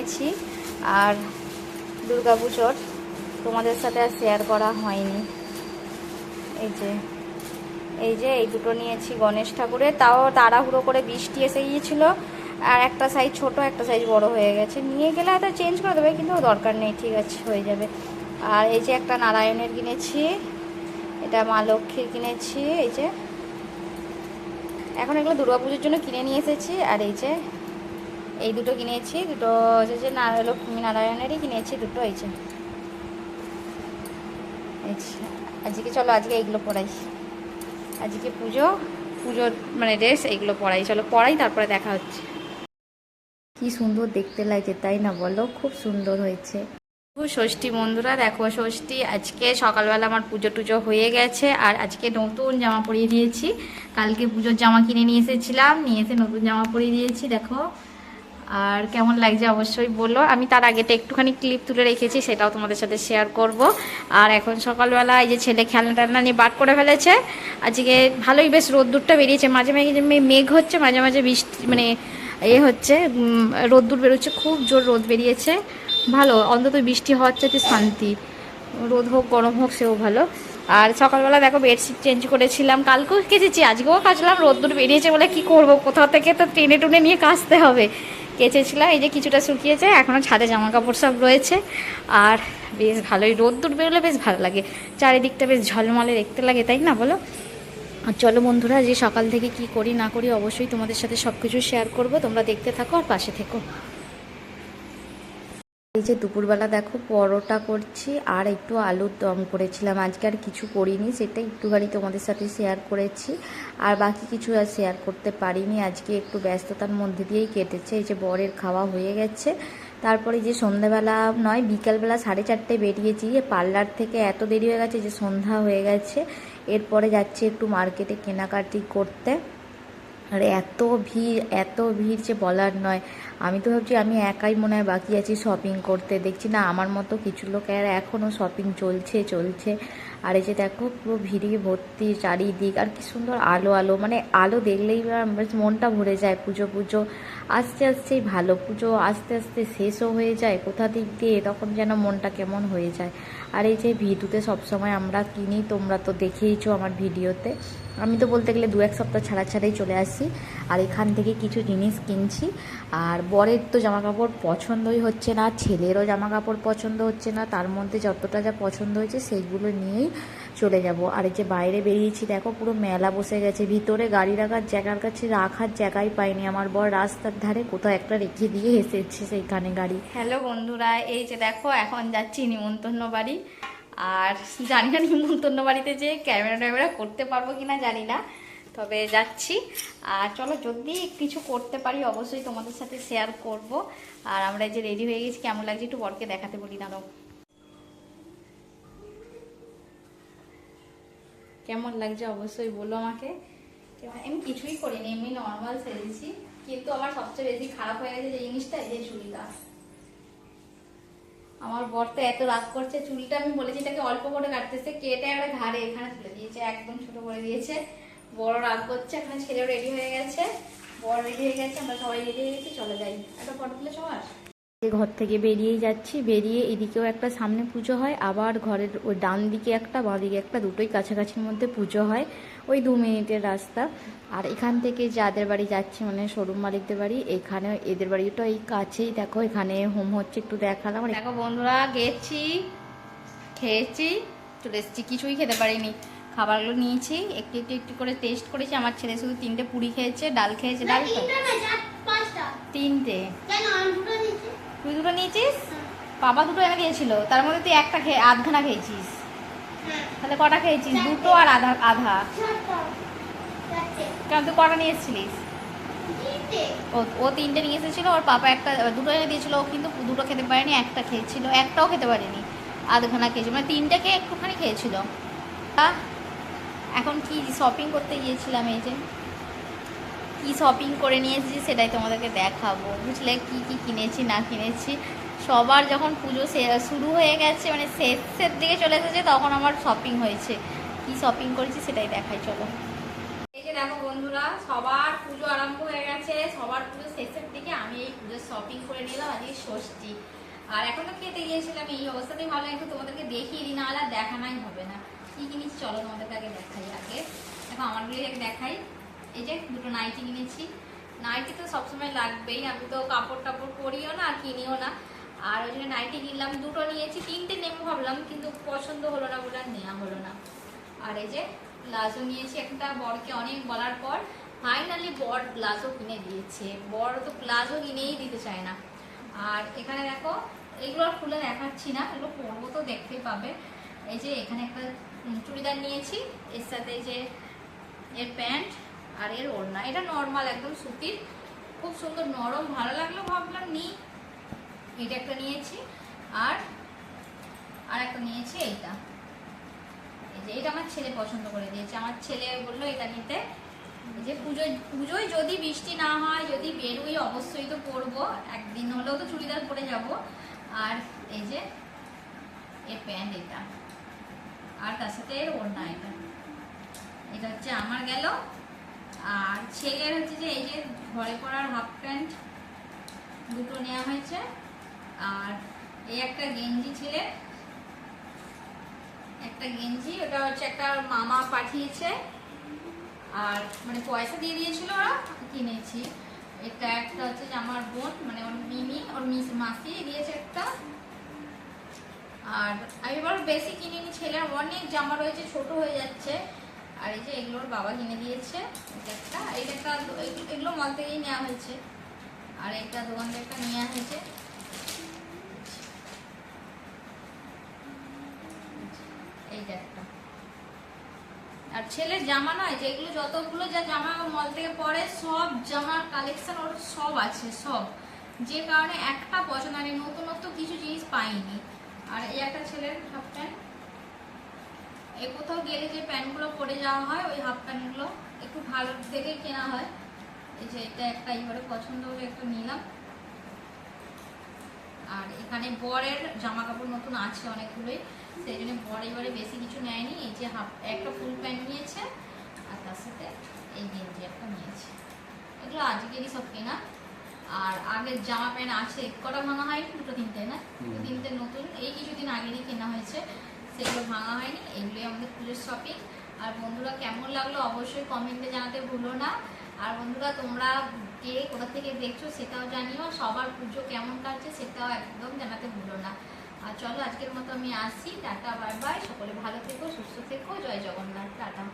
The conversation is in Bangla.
নিয়েছি। আর দুর্গা পুজোর তোমাদের সাথে আর শেয়ার করা হয়নি। এই যে এই যে এই দুটো নিয়েছি গণেশ ঠাকুরের তাও তাড়াহুড়ো করে বৃষ্টি এসে গিয়েছিল। আর একটা সাইজ ছোট, একটা সাইজ বড় হয়ে গেছে। নিয়ে গেলে হয়তো চেঞ্জ করে দেবে, কিন্তু দরকার নেই, ঠিক আছে, হয়ে যাবে। আর এই যে একটা নারায়ণের কিনেছি, এটা মা লক্ষ্মীর কিনেছি, এই যে। এখন এগুলো দুর্গাপুজোর জন্য কিনে নিয়ে এসেছি। আর এই যে এই দুটো কিনেছি, দুটো হচ্ছে যে লক্ষ্মী নারায়ণেরই কিনেছি, দুটো যে। আজকে চলো, আজকে এইগুলো পড়াই। আজকে পুজো, পুজোর মানে ড্রেস, এইগুলো পড়াই। চলো, পড়াই, তারপরে দেখা হচ্ছে। কি সুন্দর দেখতে লাগছে, তাই না বলো? খুব সুন্দর হয়েছে। ষষ্ঠী বন্ধুরা, দেখো ষষ্ঠী। আজকে সকালবেলা আমার পুজো টুজো হয়ে গেছে, আর আজকে নতুন জামা পরিয়ে দিয়েছি। কালকে পুজোর জামা কিনে নিয়ে এসেছিলাম, নিয়ে এসে নতুন জামা পরিয়ে দিয়েছি, দেখো। আর কেমন লাগছে অবশ্যই বলো। আমি তার আগেটা একটুখানি ক্লিপ তুলে রেখেছি, সেটাও তোমাদের সাথে শেয়ার করব। আর এখন সকালবেলা এই যে ছেলে খেলনা টেলনা নিয়ে বার করে ফেলেছে, আজকে ভালোই বেশ রোদ্দুরটা বেরিয়েছে। মাঝে মাঝে মেঘ হচ্ছে, মাঝে মাঝে বৃষ্টি মানে এ হচ্ছে রোদ্দুর বেরোচ্ছে, খুব জোর রোদ বেরিয়েছে। ভালো, অন্তত বৃষ্টি হওয়ার চাইতে শান্তি। রোদ হোক, গরম হোক, সেও ভালো। আর সকালবেলা দেখো বেডশিট চেঞ্জ করেছিলাম। কালকেও কেচেছি আজকেও কাচলাম, রোদ্দুর বেরিয়েছে বলে কি করব? কোথাও থেকে তো টেনে টুনে নিয়ে কাচতে হবে। কেচেছিলাম, এই যে কিছুটা শুকিয়েছে এখনও ছাদে জামা কাপড় সব রয়েছে। আর বেশ ভালোই রোদ্দুর বেরোলে বেশ ভালো লাগে। চারিদিকটা বেশ ঝলমলে দেখতে লাগে, তাই না বলো? আর চলো বন্ধুরা, যে সকাল থেকে কি করি না করি অবশ্যই তোমাদের সাথে সব কিছু শেয়ার করব। তোমরা দেখতে থাকো আর পাশে থেকো। এই যে দুপুরবেলা দেখো পরোটা করছি আর একটু আলুর দম করেছিলাম। আজকে আর কিছু করিনি সেটা একটুখানি তোমাদের সাথে শেয়ার করেছি। আর বাকি কিছু আর শেয়ার করতে পারিনি। আজকে একটু ব্যস্ততার মধ্যে দিয়েই কেটেছে। এই যে বরের খাওয়া হয়ে গেছে। তারপরে যে সন্ধ্যাবেলা নয়, বিকালবেলা সাড়ে চারটে বেরিয়েছি। যে পার্লার থেকে এত দেরি হয়ে গেছে যে সন্ধ্যা হয়ে গেছে। এরপরে যাচ্ছি একটু মার্কেটে কেনাকাটি করতে। আর এত ভিড় এত ভিড় যে বলার নয়। আমি তো ভাবছি আমি একাই মনে হয় বাকি আছি শপিং করতে। দেখছি না, আমার মতো কিছু লোক আর এখনও শপিং চলছে চলছে। আর এই যে দেখো, পুরো ভিড়ে ভর্তি চারিদিক, আর কি সুন্দর আলো আলো মানে আলো দেখলেই মনটা ভরে যায়, পুজো পুজো আস্তে আস্তেই ভালো, পুজো আস্তে আস্তে শেষও হয়ে যায়, কোথা দিক দিয়ে তখন যেন মনটা কেমন হয়ে যায়। আর এই যে ভিডিওতে সবসময় আমরা কিনি, তোমরা তো দেখেইছো আমার ভিডিওতে। আমি তো বলতে গেলে দু এক সপ্তাহ ছাড়া ছাড়াই চলে আসি আর এখান থেকে কিছু জিনিস কিনছি। আর বরের তো জামা কাপড় পছন্দই হচ্ছে না, ছেলেরও জামা কাপড় পছন্দ হচ্ছে না, তার মধ্যে যতটা যা পছন্দ হয়েছে সেইগুলো নিয়েই চলে যাব। আর এই যে বাইরে বেরিয়েছি, দেখো পুরো মেলা বসে গেছে। ভিতরে গাড়ি রাখার জায়গার কাছে রাখার জায়গাই পাইনি। আমার বর রাস্তার ধারে কোথাও একটা রেখে দিয়ে এসেছে সেইখানে গাড়ি। হ্যালো বন্ধুরা, এই যে দেখো, এখন যাচ্ছি নিমন্ত্রণ বাড়ি। আর জানি না নিমন্ত্রণ বাড়িতে যে ক্যামেরা ট্যামেরা করতে পারব কিনা জানি না, তবে যাচ্ছি। আর চলো, যদি কিছু করতে পারি অবশ্যই তোমাদের সাথে শেয়ার করব। আর আমরা যে রেডি হয়ে গেছি, কেমন লাগছে একটু বরকে দেখাতে বলি, দাঁড়াও। কেমন লাগছে অবশ্যই বলো আমাকে। আমি কিছুই করিনি, এমনি নর্মাল সেরেছি কিন্তু আমার সবচেয়ে বেশি খারাপ হয়ে গেছে যে জিনিসটা, এই যে চুলটা। আমার বর তো এত রাগ করছে, চুলটা আমি বলেছি এটাকে অল্প করে কাটতেছে, কেটে একটা ঘাড়ে এখানে তুলে দিয়েছে, একদম ছোট করে দিয়েছে। বড় রাগ করছে, এখানে ছেলেও রেডি হয়ে গেছে। বড় রেডি হয়ে গেছে, আমরা সবাই রেডি হয়ে গেছি, চলে যাই। একটা ফটো তুলে সবার ঘর থেকে বেরিয়েই যাচ্ছি। বেরিয়ে এদিকেও একটা সামনে পুজো হয় আবার ঘরের ওই ডান দিকে একটা বাঁ দিকে একটা দুটোই কাছাকাছির মধ্যে পুজো হয় ওই দু মিনিটের রাস্তা। আর এখান থেকে যাদের বাড়ি যাচ্ছি মানে শোরুম মালিকদের বাড়ি এখানে এদের বাড়িটা এই কাছেই। দেখো এখানে হোম হচ্ছে একটু দেখালাম। দেখো বন্ধুরা গেছি খেয়েছি চলে এসেছি। কিছুই খেতে পারিনি। খাবারগুলো নিয়েছি একটু একটু একটু করে টেস্ট করেছি। আমার ছেলে শুধু তিনটে পুরি খেয়েছে ডাল খেয়েছে ডাল তো? তিনটা তুই দুটো নিয়েছিস? বাবা দুটো এনে দিয়েছিল তার মধ্যে তুই একটা খেয়ে আধখানা খেয়েছিস। তাহলে কটা খেয়েছিস? দুটো আর আধা আধা। কেন তুই কটা নিয়ে এসেছিলিস? ও তিনটে নিয়ে এসেছিল, ওর পাপা একটা দুটো এনে দিয়েছিল, ও কিন্তু দুটো খেতে পারেনি, একটা খেয়েছিল, একটাও খেতে পারেনি। আধখানা খেয়েছিল মানে তিনটে খেয়ে একটুখানি খেয়েছিল। এখন কি শপিং করতে গিয়েছিলাম এই যে? কি শপিং করে নিয়ে এসেছি সেটাই তোমাদেরকে দেখাবো। বুঝলে? কি কি কিনেছি, না কিনেছি? সবার যখন পুজো শুরু হয়ে গেছে মানে শেষের দিকে চলে এসেছে, তখন আমার শপিং হয়েছে। কি শপিং করেছি সেটাই দেখাই, চলো। যে দেখো বন্ধুরা, সবার পুজো আরম্ভ হয়ে গেছে, সবার পুজো শেষের দিকে আমি এই পুজোর শপিং করে নিলাম, আজকে ষষ্ঠী। আর এখন তো খেতে গিয়েছিলাম, এই অবস্থাতেই ভালো, একটু তোমাদেরকে দেখিয়ে দিই, নাহলে আর দেখানোই হবে না। কি কিনেছি, চলো তোমাদেরকে আগে দেখাই, আগে। এখন আমারগুলোই আগে দেখাই। এই যে দুটো নাইটি কিনেছি। নাইটি তো সবসময় লাগবেই। আমি তো কাপড় টাপড় করিও না, কিনিও না। আর ওই জন্য নাইটি কিনলাম। দুটো নিয়েছি। তিনটে নেব ভাবলাম, কিন্তু পছন্দ হলো না বলে নেওয়া হলো না। আর এই যে প্লাজো নিয়েছি। একটা বরকে অনেক বলার পর ফাইনালি বর প্লাজো কিনে দিয়েছে। বর তো প্লাজো কিনেই দিতে চায় না। আর এখানে দেখো, এগুলো আর খুলে দেখাচ্ছি না। এগুলো পরবো তো দেখতেই পাবে। এই যে এখানে একটা চুড়িদার নিয়েছি। এর সাথে যে এর প্যান্ট। আর এর ওড়না। এটা নর্মাল একদম সুতির। খুব সুন্দর, নরম, ভালো লাগল ভাবলাম নিই এটা একটা নিয়েছি। আর আর একটা নিয়েছি, এইটা। এই যে, এটা আমার ছেলে পছন্দ করে দিয়েছে। আমার ছেলে বলল, এটা নিতে। এই যে, পুজোয় পুজোয় যদি বৃষ্টি না হয়, যদি বেরোই, অবশ্যই তো পরবো। একদিন হলেও তো চুড়িদার পরে যাব। আর এই যে এর প্যান্ট এটা। আর তার সাথে এর ওড়না এটা। এটা হচ্ছে আমার গেল। ছেলের হচ্ছে যে এই যে ঘরে পরার হাফ প্যান্ট দুটো নেওয়া হয়েছে, আর এই একটা গেঞ্জি ছেলের, একটা গেঞ্জি, ওটা হচ্ছে একটা মামা পাঠিয়েছে, আর মানে পয়সা দিয়ে দিয়েছিল ওরা, কিনেছি। এটা একটা হচ্ছে যে আমার বোন মানে ওর মিমি, ওর মিস মাসি দিয়েছে একটা। আর আমি এবার বেশি কিনিনি, ছেলের অনেক জামা রয়েছে, ছোট হয়ে যাচ্ছে। আর এই যে এগুলোর বাবা কিনে দিয়েছে, এটা এটা এগুলো- এগুলো মল থেকেই নেওয়া হয়েছে। আর একটা দোকান থেকে নেওয়া হয়েছে আর ছেলের জামা নয় যেগুলো যতগুলো যা জামা মল থেকে পরে সব জামার কালেকশন ওর সব আছে, সব। যে কারণে একটা পছন্দ হয় নতুনত্ব কিছু জিনিস পাইনি। আর এই একটা ছেলের হাফ প্যান্ট। এ কোথাও গেলে যে প্যান্টগুলো পরে যাওয়া হয়, ওই হাফ প্যান্টগুলো ভালো দেখে কেনা হয়। এই যে এটা একটা এইবারে পছন্দ হলে একটু নিলাম। আর এখানে বরের জামা কাপড় নতুন আছে অনেকগুলোই। সেই জন্য বর এবারে বেশি কিছু নেয়নি। এই যে হাফ একটা ফুল প্যান্ট নিয়েছে। আর তার সাথে এই গেঞ্জি একটা নিয়েছে। এগুলো আজকেরই সব কেনা। আর আগের জামা প্যান্ট আছে। কটা ভাঙা হয়নি? দুটো তিনটে না? দুটো তিনটে নতুন। এই কিছুদিন আগেরই কেনা হয়েছে। সেগুলো ভাঙা হয়নি। এগুলোই আমাদের পুজোর শপিং আর বন্ধুরা, কেমন লাগল অবশ্যই কমেন্টে জানাতে ভুলো না। আর বন্ধুরা, তোমরা কে কোথা থেকে দেখছ সেটাও জানিও। সবার পুজো কেমন কাটছে সেটাও একদম জানাতে ভুলো না। আর চলো, আজকের মতো আমি আসি। Tata, bye bye. সকলে ভালো থেকো, সুস্থ থেকো। জয় জগন্নাথ। টাটা।